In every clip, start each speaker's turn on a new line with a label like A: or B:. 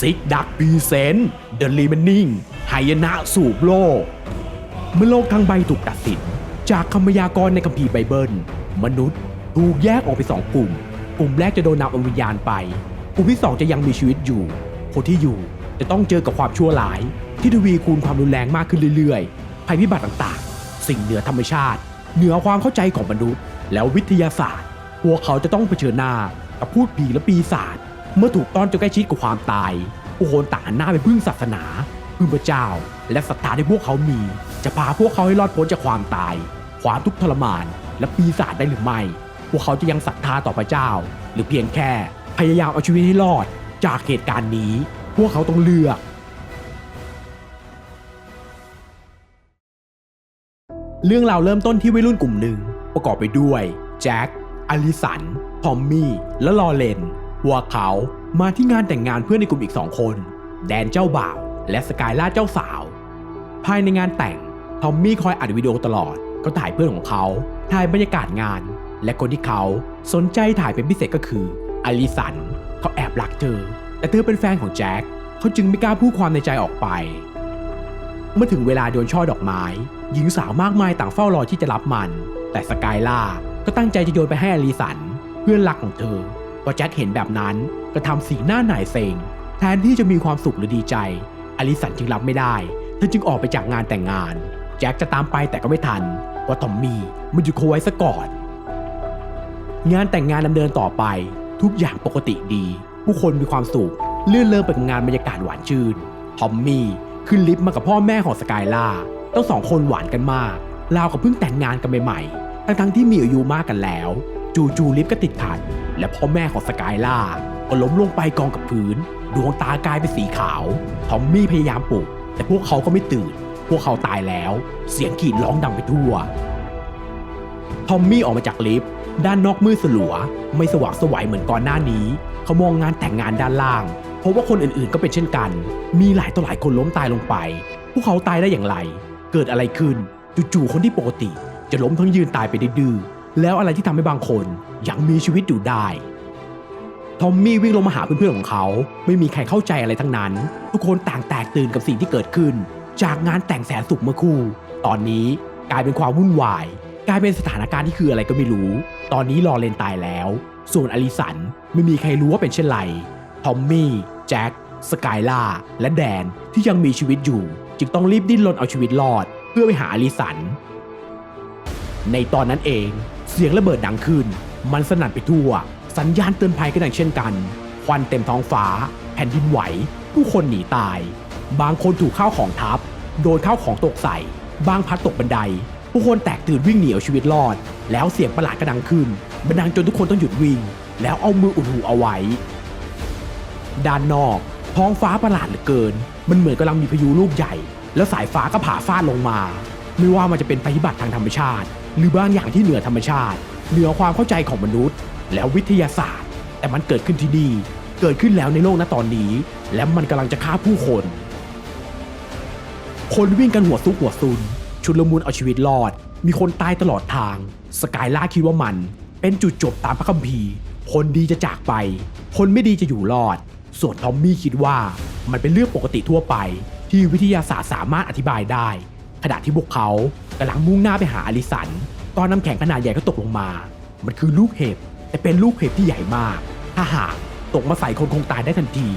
A: ซิกดักพีเซนเดลีมันนิงไฮยนะสูบโลก เมื่อโลกทั้งใบถูกตัดสิน จากคำพยากรณ์ในคัมภีร์ไบเบิล มนุษย์ถูกแยกออกเป็นสองกลุ่ม กลุ่มแรกจะโดนนำอวิญญาณไป กลุ่มที่สองจะยังมีชีวิตอยู่ คนที่อยู่จะต้องเจอกับความชั่วร้าย ที่ทวีคูณความรุนแรงมากขึ้นเรื่อยๆ ภัยพิบัติต่างๆ สิ่งเหนือธรรมชาติ เหนือความเข้าใจของมนุษย์ แล้ววิทยาศาสตร์ พวกเขาจะต้องเผชิญหน้ากับพูดผีและปีศาจ เมื่อถูกต้อนจนใกล้ชิดกับความตายผู้คนต่างหันหน้าไปพึ่งศาสนา พึ่งพระเจ้า และศรัทธาที่พวกเขามี จะพาพวกเขาให้รอดพ้นจากความตาย ความทุกข์ทรมาน และปีศาจได้หรือไม่ พวกเขาจะยังศรัทธาต่อพระเจ้า หรือเพียงแค่พยายามเอาชีวิตให้รอด จากเหตุการณ์นี้ พวกเขาต้องเลือกเรื่องราวเริ่มต้นที่วัยรุ่นกลุ่มหนึ่ง ประกอบไปด้วย แจ็ค อลิสัน ทอมมี่ และลอเรน พวกเขามาที่งานแต่งงานเพื่อนในกลุ่มอีกสองคน แดนเจ้าบ่าว และสกายล่าเจ้าสาว ภายในงานแต่ง ทอมมี่คอยอัดวิดีโอตลอด ก็ถ่ายเพื่อนของเขา ถ่ายบรรยากาศงาน และคนที่เขาสนใจถ่ายเป็นพิเศษก็คืออลิสัน เขาแอบรักเธอ แต่เธอเป็นแฟนของแจ็ค เขาจึงไม่กล้าพูดความในใจออกไป เมื่อถึงเวลาโดนช่อดอกไม้ หญิงสาวมากมายต่างเฝ้ารอที่จะรับมัน แต่สกายล่าก็ตั้งใจจะโยนไปให้อลิสัน เพื่อนรักของเธอ พอแจ็คเห็นแบบนั้นก็ทำสีหน้าหน่ายเซ็งแทนที่จะมีความสุขหรือดีใจ อลิสันจึงรับไม่ได้เธอจึงออกไปจากงานแต่งงาน แจ็คจะตามไปแต่ก็ไม่ทันเพราะทอมมี่มันหยุดเขาไว้ซะก่อน งานแต่งงานดำเนินต่อไป ทุกอย่างปกติดี ผู้คนมีความสุขเลื่อนเริ่มไปกับงานบรรยากาศหวานชื่นทอมมี่ขึ้นลิฟต์มากับพ่อแม่ของสกายล่าทั้งสองคนหวานกันมากราวกับเพิ่งแต่งงานกันใหม่ๆทั้งๆที่มีอายุมากกันแล้ว จู่ๆลิฟต์ก็ติดขัด และพ่อแม่ของสกายล่าก็ล้มลงไปกองกับพื้น ดวงตากลายเป็นสีขาว ทอมมี่พยายามปลุก แต่พวกเขาก็ไม่ตื่น พวกเขาตายแล้ว เสียงกรีดร้องดังไปทั่ว ทอมมี่ออกมาจากลิฟต์ด้านนอกมืดสลัว ไม่สว่างสวัยเหมือนก่อนหน้านี้ เขามองงานแต่งงานด้านล่างพบว่าคนอื่นๆก็เป็นเช่นกัน มีหลายต่อหลายคนล้มตายลงไป พวกเขาตายได้อย่างไร เกิดอะไรขึ้น จู่ๆคนที่ปกติ จะล้มทั้งยืนตายไปดื้อ แล้วอะไรที่ทำให้บางคนยังมีชีวิตอยู่ได้ ทอมมี่วิ่งลงมาหาเพื่อนๆของเขา ไม่มีใครเข้าใจอะไรทั้งนั้น ทุกคนต่างแตกตื่นกับสิ่งที่เกิดขึ้น จากงานแต่งแสนสุขเมื่อคู่ ตอนนี้กลายเป็นความวุ่นวาย กลายเป็นสถานการณ์ที่คืออะไรก็ไม่รู้ ตอนนี้ลอเรนตายแล้ว ส่วนอลิสันไม่มีใครรู้ว่าเป็นเช่นไร ทอมมี่แจ็คสกายล่าและแดนที่ยังมีชีวิตอยู่ จึงต้องรีบดิ้นรนเอาชีวิตรอด เพื่อไปหาอลิสัน ในตอนนั้นเอง เสียงระเบิดดังขึ้น มันสนั่นไปทั่ว สัญญาณเตือนภัยก็ดังเช่นกัน ควันเต็มท้องฟ้า แผ่นดินไหว ผู้คนหนีตาย บางคนถูกข้าวของทับ โดนข้าวของตกใส่ บางพัดตกบันได ผู้คนแตกตื่นวิ่งหนีเอาชีวิตรอด แล้วเสียงประหลาดก็ดังขึ้นมันดังจนทุกคนต้องหยุดวิ่ง แล้วเอามืออุดหูเอาไว้ ด้านนอก ท้องฟ้าประหลาดเหลือเกิน มันเหมือนกำลังมีพายุลูกใหญ่ แล้วสายฟ้าก็ผ่าฟาดลงมา ไม่ว่ามันจะเป็นภัยพิบัติทางธรรมชาติ หรือบางอย่างที่เหนือธรรมชาติ เหนือความเข้าใจของมนุษย์ แล้ววิทยาศาสตร์ แต่มันเกิดขึ้นที่นี่เกิดขึ้นแล้วในโลกณตอนนี้ และมันกำลังจะฆ่าผู้คน คนวิ่งกันหัวซุกหัวซุน ชุดละมุนเอาชีวิตรอด มีคนตายตลอดทาง สกายล่าคิดว่ามัน เป็นจุดจบตามพระคัมภีร์ คนดีจะจากไป คนไม่ดีจะอยู่รอด ส่วนทอมมี่คิดว่ามันเป็นเรื่องปกติทั่วไป ที่วิทยาศาสตร์สามารถอธิบายได้ ขณะที่พวกเขา กำลังมุ่งหน้าไปหาอลิสัน ตอนน้ำแข็งขนาดใหญ่ก็ตกลงมา มันคือลูกเห็บ แต่เป็นลูกเห็บที่ใหญ่มาก ถ้าหากตกมาใส่คนคงตายได้ทันที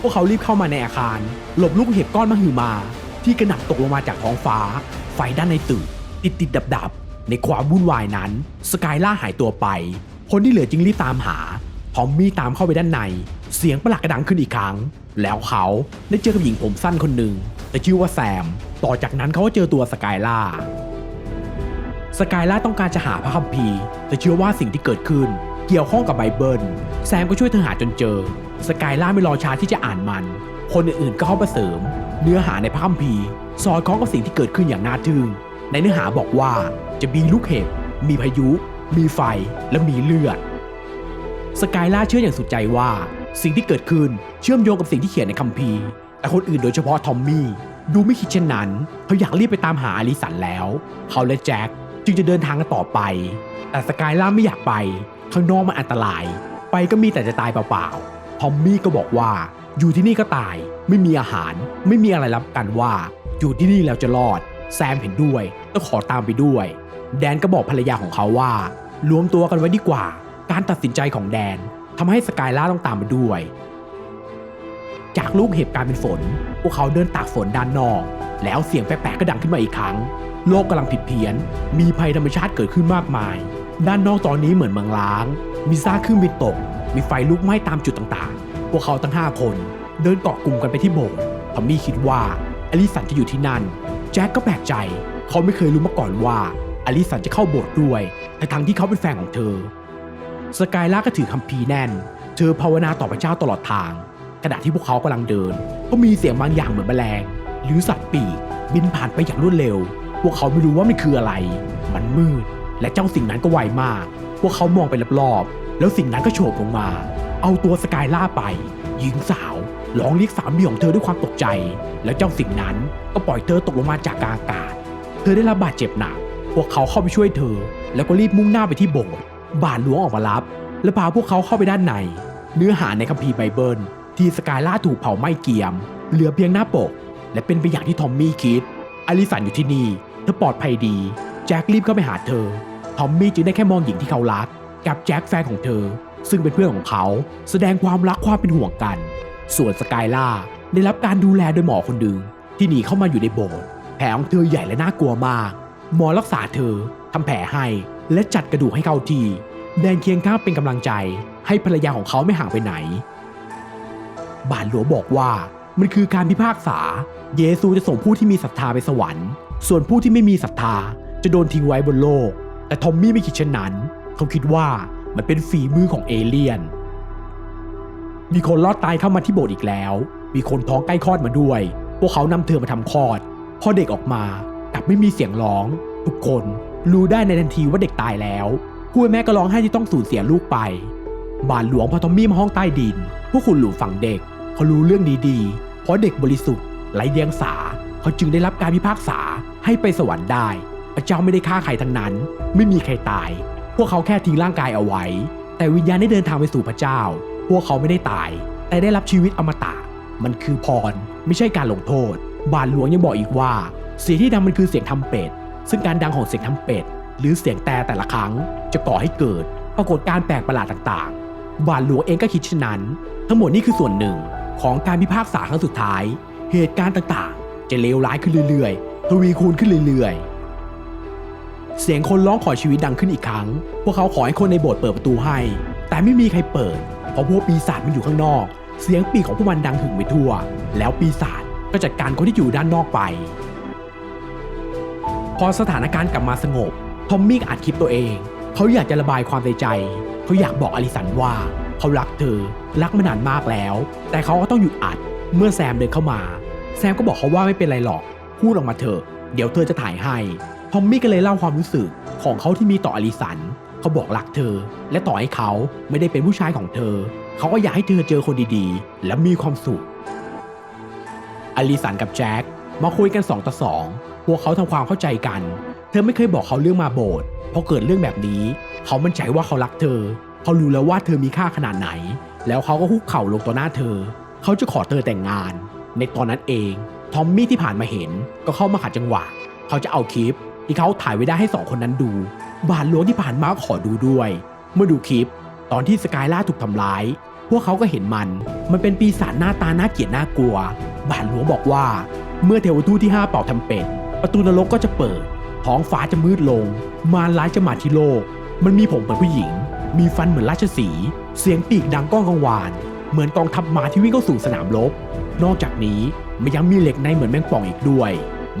A: พวกเขารีบเข้ามาในอาคาร หลบลูกเห็บก้อนมหึมา ที่กระหน่ำตกลงมาจากท้องฟ้า ไฟด้านในตึกติดติดดับดับในความวุ่นวายนั้น สกายล่าหายตัวไป คนที่เหลือจึงรีบตามหา ทอมมี่ตามเข้าไปด้านใน เสียงประหลาดกระดังขึ้นอีกครั้ง แล้วเขาได้เจอกับหญิงผมสั้นคนหนึ่ง แต่ชื่อว่าแซม ต่อจากนั้นเขาก็เจอตัวสกายล่า สกายล่าต้องการจะหาพระคัมภีร์ แต่เชื่อว่าสิ่งที่เกิดขึ้น เกี่ยวข้องกับไบเบิล แซมก็ช่วยเธอหาจนเจอ สกายล่าไม่รอช้าที่จะอ่านมัน คนอื่นๆก็เข้ามาเสริม เนื้อหาในพระคัมภีร์สอดคล้องกับสิ่งที่เกิดขึ้นอย่างน่าทึ่ง ในเนื้อหาบอกว่าจะมีลูกเห็บ มีพายุ มีไฟ และมีเลือด สกายล่าเชื่ออย่างสุดใจว่า สิ่งที่เกิดขึ้นเชื่อมโยงกับสิ่งที่เขียนในคัมภีร์ แต่คนอื่นโดยเฉพาะทอมมี่ดูไม่คิดเช่นนั้นเขาอยากรีบไปตามหาอลิสันแล้ว เขาและแจ็คจึงจะเดินทางกันต่อไป แต่สกายล่าไม่อยากไป ข้างนอกมันอันตราย ไปก็มีแต่จะตายเปล่าๆทอมมี่ก็บอกว่าอยู่ที่นี่ก็ตาย ไม่มีอาหาร ไม่มีอะไรรับกันว่า อยู่ที่นี่แล้วจะรอด แซมเห็นด้วยต้องขอตามไปด้วย แดนก็บอกภรรยาของเขาว่ารวมตัวกันไว้ดีกว่า การตัดสินใจของแดนทำให้สกายล่าต้องตามมาด้วย จากลูกเห็บกลารเป็นฝน พวกเขาเดินตากฝนด้านนอก แล้วเสียงแปลกๆก็ดังขึ้นมาอีกครั้ง โลกกำลังผิดเพี้ยน มีภัยธรรมชาติเกิดขึ้นมากมาย ด้านนอกตอนนี้เหมือนเมืองล้าง มีซากเครื่องบินตก มีไฟลุกไหม้ตามจุดต่างๆ พวกเขาทั้ง 5 คน เดินเกาะกลุ่มกันไปที่โบสถ์ทอมมี่คิดว่าอลิสันจะอยู่ที่นั่น แจ็คก็แปลกใจ เขาไม่เคยรู้มาก่อนว่าอลิสันจะเข้าโบสถ์ด้วยแต่ทั้งที่เขาเป็นแฟนของเธอ สกายล่าก็ถือคัมภีร์แน่น เธอภาวนาต่อพระเจ้าตลอดทาง ขณะที่พวกเขากำลังเดิน ก็มีเสียงบางอย่างเหมือนแมลง หรือสัตว์ปีกบินผ่านไปอย่างรวดเร็ว พวกเขาไม่รู้ว่ามันคืออะไร มันมืด และเจ้าสิ่งนั้นก็ไวมาก พวกเขามองไปรอบๆแล้วสิ่งนั้นก็โฉบลงมา เอาตัวสกายล่าไปหญิงสาวร้องเรียกสามีของเธอด้วยความตกใจ แล้วเจ้าสิ่งนั้นก็ปล่อยเธอตกลงมาจากกางอากาศ เธอได้รับบาดเจ็บหนัก พวกเขาเข้าไปช่วยเธอ แล้วก็รีบมุ่งหน้าไปที่โบสถ์บาทหลวงออกมารับ และพาพวกเขาเข้าไปด้านใน เนื้อหาในคัมภีร์ไบเบิล ที่สกายล่าถูกเผาไหม้เกียม เหลือเพียงหน้าปก และเป็นไปอย่างที่ทอมมี่คิด อลิสันอยู่ที่นี่ เธอปลอดภัยดี แจ็ครีบเข้าไปหาเธอ ทอมมี่จึงได้แค่มองหญิงที่เขารัก กับแจ็คแฟนของเธอ ซึ่งเป็นเพื่อนของเขา แสดงความรักความเป็นห่วงกัน ส่วนสกายล่าได้รับการดูแลโดยหมอคนหนึ่งที่หนีเข้ามาอยู่ในโบสถ์แผลของเธอใหญ่และน่ากลัวมาก หมอรักษาเธอทำแผลให้และจัดกระดูกให้เข้าที่แดนเคียงข้างเป็นกำลังใจ ให้ภรรยาของเขาไม่ห่างไปไหน บาทหลวงบอกว่า มันคือการพิพากษา เยซูจะส่งผู้ที่มีศรัทธาไปสวรรค์ ส่วนผู้ที่ไม่มีศรัทธาจะโดนทิ้งไว้บนโลก แต่ทอมมี่ไม่คิดเช่นนั้น เขาคิดว่ามันเป็นฝีมือของเอเลี่ยน มีคนรอดตายเข้ามาที่โบสถ์อีกแล้ว มีคนท้องใกล้คลอดมาด้วย พวกเขานำเธอมาทำคลอด พอเด็กออกมากลับไม่มีเสียงร้อง ทุกคนรู้ได้ในทันทีว่าเด็กตายแล้วผู้แม่ก็ร้องไห้ที่ต้องสูญเสียลูกไป บาทหลวงพอทอมมี่มาห้องใต้ดินพวกคุณหลูฝังเด็ก เขารู้เรื่องนี้ดีเพราะเด็กบริสุทธิ์ไร้เดียงสา เขาจึงได้รับการพิพากษาให้ไปสวรรค์ได้ พระเจ้าไม่ได้ฆ่าใครทั้งนั้น ไม่มีใครตาย พวกเขาแค่ทิ้งร่างกายเอาไว้ แต่วิญญาณได้เดินทางไปสู่พระเจ้า พวกเขาไม่ได้ตาย แต่ได้รับชีวิตอมตะ มันคือพร ไม่ใช่การลงโทษ บาทหลวงยังบอกอีกว่า เสียงที่ดังมันคือเสียงทำเป็ด ซึ่งการดังของเสียงทำเป็ด หรือเสียงแต่แต่ละครั้ง จะก่อให้เกิด ปรากฏการ์แปลกประหลาดต่างๆ บาทหลวงเองก็คิดเช่นนั้น ทั้งหมดนี่คือส่วนหนึ่ง ของการพิพากษาครั้งสุดท้าย เหตุการณ์ต่างๆ จะเลวร้ายขึ้นเรื่อยๆ ทวีคูณขึ้นเรื่อยๆ เสียงคนร้องขอชีวิตดังขึ้นอีกครั้ง พวกเขาขอให้คนในโบสถ์เปิดประตูให้ แต่ไม่มีใครเปิด เพราะพวกปีศาจมันอยู่ข้างนอก เสียงปีกของพวกมันดังถึงไปทั่ว แล้วปีศาจก็จัดการคนที่อยู่ด้านนอกไป พอสถานการณ์กลับมาสงบ ทอมมี่อัดคลิปตัวเอง เขาอยากจะระบายความในใจ เขาอยากบอกอลิสันว่า เขารักเธอ รักมานานมากแล้ว แต่เขาก็ต้องหยุดอัดเมื่อแซมเดินเข้ามา แซมก็บอกเขาว่าไม่เป็นไรหรอก พูดออกมาเถอะเดี๋ยวเธอจะถ่ายให้ ทอมมี่ก็เลยเล่าความรู้สึกของเขาที่มีต่ออลิสัน เขาบอกรักเธอ และต่อให้เขาไม่ได้เป็นผู้ชายของเธอ เขาก็อยากให้เธอเจอคนดีๆ และมีความสุข อลิสันกับแจ็คมาคุยกัน 2 ต่อ 2 พวกเขาทำความเข้าใจกัน เธอไม่เคยบอกเขาเรื่องมาโบสถ์เพราะเกิดเรื่องแบบนี้ เขามั่นใจว่าเขารักเธอ เขารู้แล้วว่าเธอมีค่าขนาดไหน แล้วเขาก็คุกเข่าลงต่อหน้าเธอ เขาจะขอเธอแต่งงาน ในตอนนั้นเอง ทอมมี่ที่ผ่านมาเห็นก็เข้ามาขัดจังหวะ เขาจะเอาคลิปที่เขาถ่ายไว้ได้ให้สองคนนั้นดู บาทหลวงที่ผ่านมาขอดูด้วย เมื่อดูคลิป ตอนที่สกายล่าถูกทำร้าย พวกเขาก็เห็นมัน มันเป็นปีศาจหน้าตาน่าเกลียดน่ากลัว บาทหลวงบอกว่า เมื่อเทวทูตที่5เป่าทำเป็ดประตูนรกก็จะเปิด ท้องฟ้าจะมืดลง มารร้ายจะมาที่โลก มันมีผมเหมือนผู้หญิง มีฟันเหมือนราชสีเสียงปีกดังก้องกังวาน เหมือนกองทัพม้าที่วิ่งเข้าสู่สนามรบ นอกจากนี้มันยังมีเหล็กในเหมือนแมงป่องอีกด้วย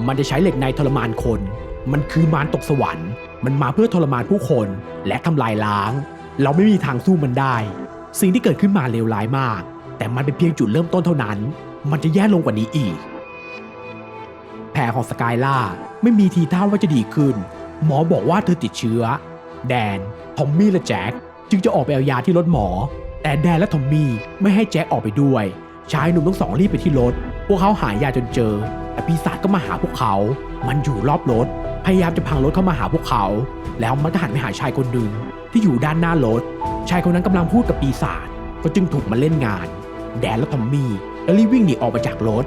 A: มันจะใช้เหล็กในทรมานคน มันคือมารตกสวรรค์ มันมาเพื่อทรมานผู้คนและทำลายล้าง เราไม่มีทางสู้มันได้ สิ่งที่เกิดขึ้นมาเลวร้ายมาก แต่มันเป็นเพียงจุดเริ่มต้นเท่านั้น มันจะแย่ลงกว่านี้อีก แผลของสกายล่าไม่มีทีท่าว่าจะดีขึ้น หมอบอกว่าเธอติดเชื้อ แดนทอมมี่และแจ็คจึงจะออกไปเอายาที่รถหมอ แต่แดนและทอมมี่ไม่ให้แจ็คออกไปด้วยชายหนุ่มทั้งสองรีบไปที่รถ พวกเขาหายาจนเจอ แต่ปีศาจก็มาหาพวกเขา มันอยู่รอบรถ พยายามจะพังรถเข้ามาหาพวกเขา แล้วมันก็หันไปหาชายคนหนึ่งที่อยู่ด้านหน้ารถ ชายคนนั้นกำลังพูดกับปีศาจ ก็จึงถูกมาเล่นงาน แดนและทอมมี่ก็รีบวิ่งหนีออกมาจากรถ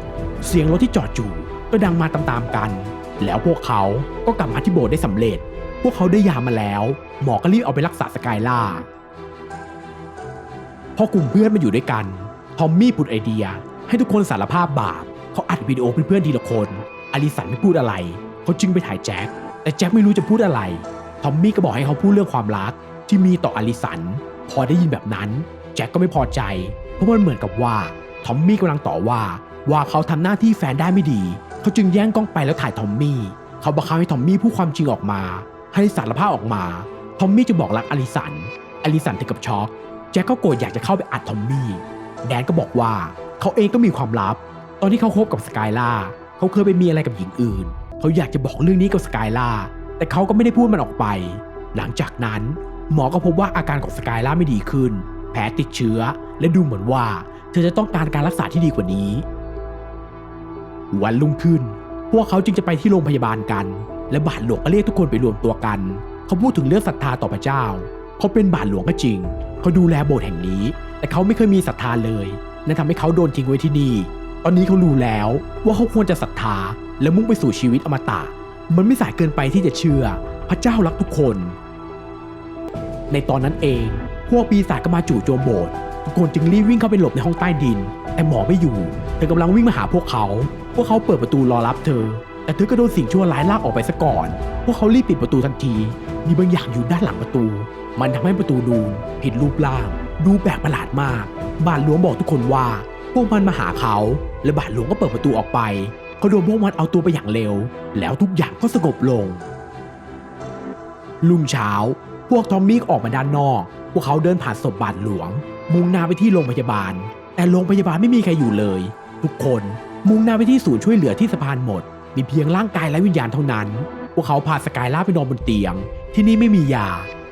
A: เสียงรถที่จอดอยู่ก็ดังมาตามๆกัน แล้วพวกเขาก็กลับมาที่โบสถ์ได้สำเร็จ พวกเขาได้ยามาแล้ว หมอก็รีบเอาไปรักษาสกายล่า พอกลุ่มเพื่อนมาอยู่ด้วยกัน ทอมมี่ผุดไอเดีย ให้ทุกคนสารภาพบาป เขาอัดวิดีโอเพื่อนๆทีละคน อลิสันไม่พูดอะไร เขาจึงไปถ่ายแจ็ค แต่แจ็คไม่รู้จะพูดอะไร ทอมมี่ก็บอกให้เขาพูดเรื่องความรักที่มีต่ออลิสัน พอได้ยินแบบนั้น แจ็คก็ไม่พอใจ เพราะมันเหมือนกับว่า ทอมมี่กำลังต่อว่า ว่าเขาทำหน้าที่แฟนได้ไม่ดี เขาจึงแย่งกล้องไปแล้วถ่ายทอมมี่ เขาบังคับให้ทอมมี่พูดความจริงออกมา ให้สารภาพออกมา ทอมมี่จะบอกรักอลิสัน อลิสันถึงกับช็อก แจ็คก็โกรธอยากจะเข้าไปอัดทอมมี่ แดนก็บอกว่าเขาเองก็มีความลับ ตอนที่เขาคบกับสกายล่า เขาเคยไปมีอะไรกับหญิงอื่น เขาอยากจะบอกเรื่องนี้กับสกายล่า แต่เขาก็ไม่ได้พูดมันออกไป หลังจากนั้นหมอก็พบว่าอาการของสกายล่าไม่ดีขึ้น แผลติดเชื้อ และดูเหมือนว่า เธอจะต้องการการรักษาที่ดีกว่านี้ วันรุ่งขึ้น พวกเขาจึงจะไปที่โรงพยาบาลกัน และบาทหลวงก็เรียกทุกคนไปรวมตัวกัน เขาพูดถึงเรื่องศรัทธาต่อพระเจ้า เขาเป็นบาทหลวงก็จริง เขาดูแลโบสถ์แห่งนี้ แต่เขาไม่เคยมีศรัทธาเลยนั่นทำให้เขาโดนทิ้งไว้ที่นี่ ตอนนี้เขารู้แล้วว่าเขาควรจะศรัทธา และมุ่งไปสู่ชีวิตอมตะ มันไม่สายเกินไปที่จะเชื่อ พระเจ้ารักทุกคน ในตอนนั้นเอง พวกปีศาจก็มาจู่โจมโบสถ์ทุกคนจึงรีบวิ่งเข้าไปหลบในห้องใต้ดิน แต่หมอไม่อยู่ เธอกำลังวิ่งมาหาพวกเขา พวกเขาเปิดประตูรอรับเธอ แต่เธอก็โดนสิ่งชั่วร้ายลากออกไปซะก่อน พวกเขารีบปิดประตูทันที มีบางอย่างอยู่ด้านหลังประตู มันทำให้ประตูนูนผิดรูปร่าง ดูแปลกประหลาดมาก บาทหลวงบอกทุกคนว่า พวกมันมาหาเขา และบาทหลวงก็เปิดประตูออกไป เขาโดนพวกมันเอาตัวไปอย่างเร็ว แล้วทุกอย่างก็สงบลงรุ่งเช้า พวกทอมมี่ออกมาด้านนอก พวกเขาเดินผ่านศพบาทหลวง มุ่งหน้าไปที่โรงพยาบาล แต่โรงพยาบาลไม่มีใครอยู่เลย ทุกคนมุ่งหน้าไปที่ศูนย์ช่วยเหลือที่สะพานหมด มีเพียงร่างกายและวิญญาณเท่านั้น พวกเขาพาสกายล่าไปนอนบนเตียง ที่นี่ไม่มียา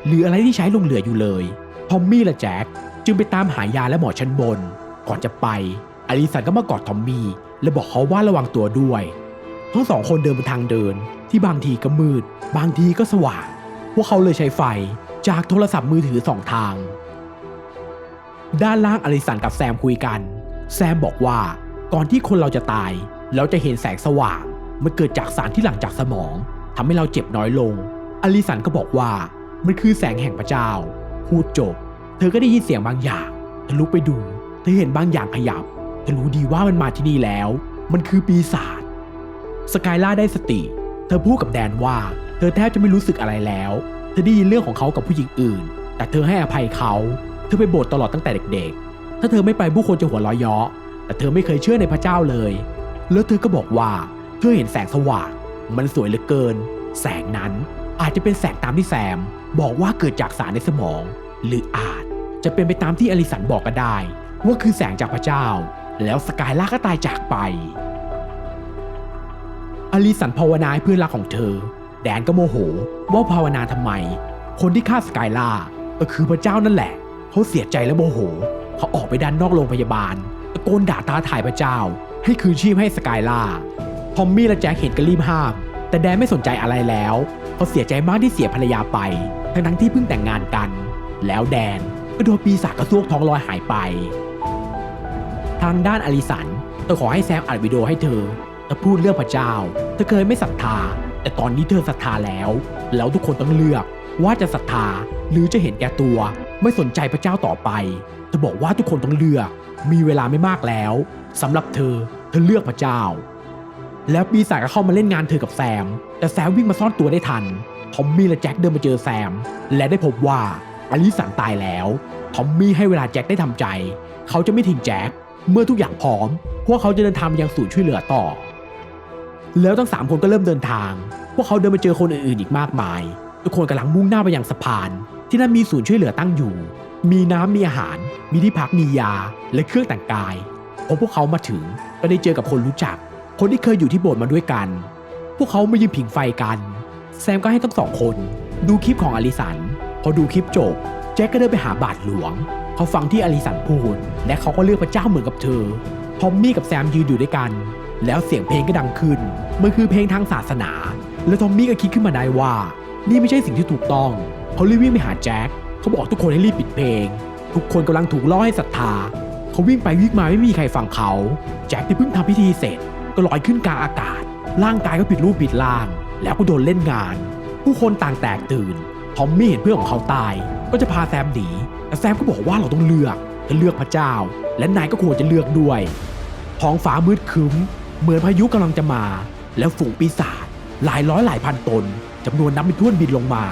A: หรืออะไรที่ใช้ลงเหลืออยู่เลย ทอมมี่และแจ็คจึงไปตามหายาและหมอชั้นบน ก่อนจะไป อลิสันก็มากอดทอมมี่และบอกเขาว่าระวังตัวด้วย ทั้งสองคนเดินบนทางเดิน ที่บางทีก็มืด บางทีก็สว่าง พวกเขาเลยใช้ไฟจากโทรศัพท์มือถือสองทาง ด้านล่างอลิสันกับแซมคุยกัน แซมบอกว่าก่อนที่คนเราจะตาย เราจะเห็นแสงสว่าง มันเกิดจากสารที่หลั่งจากสมองทำให้เราเจ็บน้อยลง อลิสันก็บอกว่ามันคือแสงแห่งพระเจ้า พูดจบ เธอก็ได้ยินเสียงบางอย่างเธอลุกไปดู เธอเห็นบางอย่างขยับ เธอรู้ดีว่ามันมาที่นี่แล้ว มันคือปีศาจ สกายล่าได้สติ เธอพูดกับแดนว่า เธอแทบจะไม่รู้สึกอะไรแล้ว เธอได้ยินเรื่องของเขากับผู้หญิงอื่น แต่เธอให้อภัยเขา เธอไปโบสถ์ตลอดตั้งแต่เด็ก ๆ ถ้าเธอไม่ไปผู้คนจะหัวเราะเยาะ แต่เธอไม่เคยเชื่อในพระเจ้าเลย แล้วเธอก็บอกว่า เธอเห็นแสงสว่าง มันสวยเหลือเกิน แสงนั้นอาจจะเป็นแสงตามที่แซม บอกว่าเกิดจากสารในสมอง หรืออาจจะเป็นไปตามที่อลิสันบอกก็ได้ ว่าคือแสงจากพระเจ้า แล้วสกายล่าก็ตายจากไป อลิสันภาวนาให้เพื่อนรักของเธอ แดนก็โมโห ว่าภาวนาทำไม คนที่ฆ่าสกายล่าก็คือพระเจ้านั่นแหละเขาเสียใจและโมโหเขาออกไปด้านนอกโรงพยาบาลตะโกนด่าท้าทายพระเจ้า ให้คืนชีพให้สกายล่า ทอมมี่และแจ็คเห็นก็รีบห้าม แต่แดนไม่สนใจอะไรแล้วเขาเสียใจมากที่เสียภรรยาไป ทั้งทั้งที่เพิ่งแต่งงานกัน แล้วแดนก็โดนปีศาจกระซวกท้องลอยหายไป ทางด้านอลิสันเธอขอให้แซมอัดวิดีโอให้เธอเธอพูดเรื่องพระเจ้า เธอเคยไม่ศรัทธา แต่ตอนนี้เธอศรัทธาแล้ว แล้วทุกคนต้องเลือกว่าจะศรัทธาหรือจะเห็นแก่ตัว ไม่สนใจพระเจ้าต่อไป เธอบอกว่าทุกคนต้องเลือก มีเวลาไม่มากแล้วสำหรับเธอ เธอเลือกพระเจ้า แล้วปีศาจก็เข้ามาเล่นงานเธอกับแซม แต่แซมวิ่งมาซ่อนตัวได้ทัน ทอมมี่และแจ็คเดินมาเจอแซม และได้พบว่าอลิสันตายแล้ว ทอมมี่ให้เวลาแจ็คได้ทำใจ เขาจะไม่ทิ้งแจ็ค เมื่อทุกอย่างพร้อม พวกเขาจะเดินทางไปยังศูนย์ช่วยเหลือต่อ แล้วทั้งสามคนก็เริ่มเดินทาง พวกเขาเดินมาเจอคนอื่นๆอีกมากมาย ทุกคนกำลังมุ่งหน้าไปยังสะพาน ที่นั่นมีศูนย์ช่วยเหลือตั้งอยู่ มีน้ำมีอาหาร มีที่พักมียา และเครื่องแต่งกายพอพวกเขามาถึงก็ได้เจอกับคนรู้จัก คนที่เคยอยู่ที่โบสถ์มาด้วยกัน พวกเขามายืนผิงไฟกัน แซมก็ให้ทั้งสองคนดูคลิปของอลิสัน พอดูคลิปจบ แจ็คก็เดินไปหาบาทหลวง เขาฟังที่อลิสันพูด และเขาก็เลือกพระเจ้าเหมือนกับเธอ ทอมมี่กับแซมยืนอยู่ด้วยกัน แล้วเสียงเพลงก็ดังขึ้น มันคือเพลงทางศาสนา แล้วทอมมี่ก็คิดขึ้นมาได้ว่า นี่ไม่ใช่สิ่งที่ถูกต้อง เขารีบวิ่งไปหาแจ็ค เขาบอกทุกคนให้รีบปิดเพลง ทุกคนกำลังถูกล่อให้ศรัทธา เขาวิ่งไปวิ่งมาไม่มีใครฟังเขา แจ็คที่เพิ่งทำพิธีเสร็จ ก็ลอยขึ้นกลางอากาศ ร่างกายก็ผิดรูปผิดร่าง แล้วก็โดนเล่นงาน ผู้คนต่างแตกตื่นทอมมี่เห็นเพื่อนของเขาตาย ก็จะพาแซมหนีแต่แซมก็บอกว่าเราต้องเลือกถ้าเลือกพระเจ้า และนายก็ควรจะเลือกด้วยท้องฟ้ามืดครึ้ม เหมือนพายุกำลังจะมา แล้วฝูงปีศาจหลายร้อยหลายพันตนจำนวนนับไม่ถ้วนบินลงมา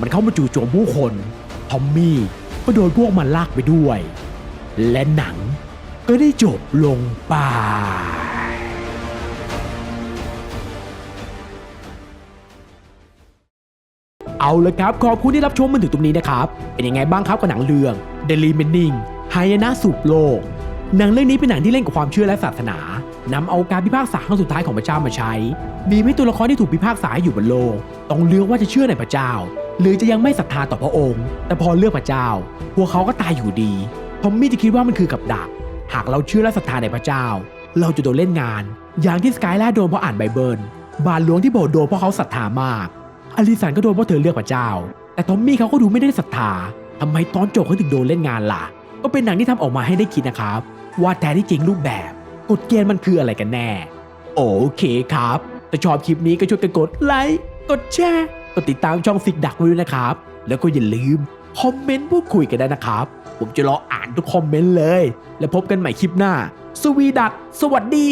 A: มันเข้ามาจู่โจมผู้คนทอมมี่ก็โดนพวกมันลากไปด้วย และหนังก็ได้จบลงไป เอาละครับ ขอบคุณที่รับชมมาถึงตรงนี้นะครับ เป็นยังไงบ้างครับกับหนังเรื่อง The Remaining หายนะสูบโลก หนังเรื่องนี้เป็นหนังที่เล่นกับความเชื่อและศาสนานำเอาการพิพากษาครั้งสุดท้ายของพระเจ้ามาใช้บีบให้ตัวละครที่ถูกพิพากษาให้อยู่บนโลก ต้องเลือกว่าจะเชื่อในพระเจ้า หรือจะยังไม่ศรัทธาต่อพระองค์ แต่พอเลือกพระเจ้า พวกเขาก็ตายอยู่ดีทอมมี่จะคิดว่ามันคือกับดัก หากเราเชื่อและศรัทธาในพระเจ้า เราจะโดนเล่นงาน อย่างที่สกายล่าโดนเพราะอ่านไบเบิล บาลหลวงที่โบสถ์โดนเพราะเขาศรัทธามาก อลิสันก็โดนเพราะเธอเลือกพระเจ้า แต่ทอมมี่เขาก็ดูไม่ได้ศรัทธาทำไมตอนจบเขาถึงโดนเล่นงานล่ะ ก็เป็นหนังที่ทำออกมาให้ได้คิดนะครับ ว่าแท้ที่จริงรูปแบบกฎเกณฑ์มันคืออะไรกันแน่ โอเคครับถ้าชอบคลิปนี้ก็ช่วยกันกดไลค์กดแชร์กดติดตามช่องฟิกดักไว้ด้วยนะครับ แล้วก็อย่าลืมคอมเมนต์พูดคุยกันได้นะครับ ผมจะรออ่านทุกคอมเมนต์เลย แล้วพบกันใหม่คลิปหน้า สวีดัตสวัสดี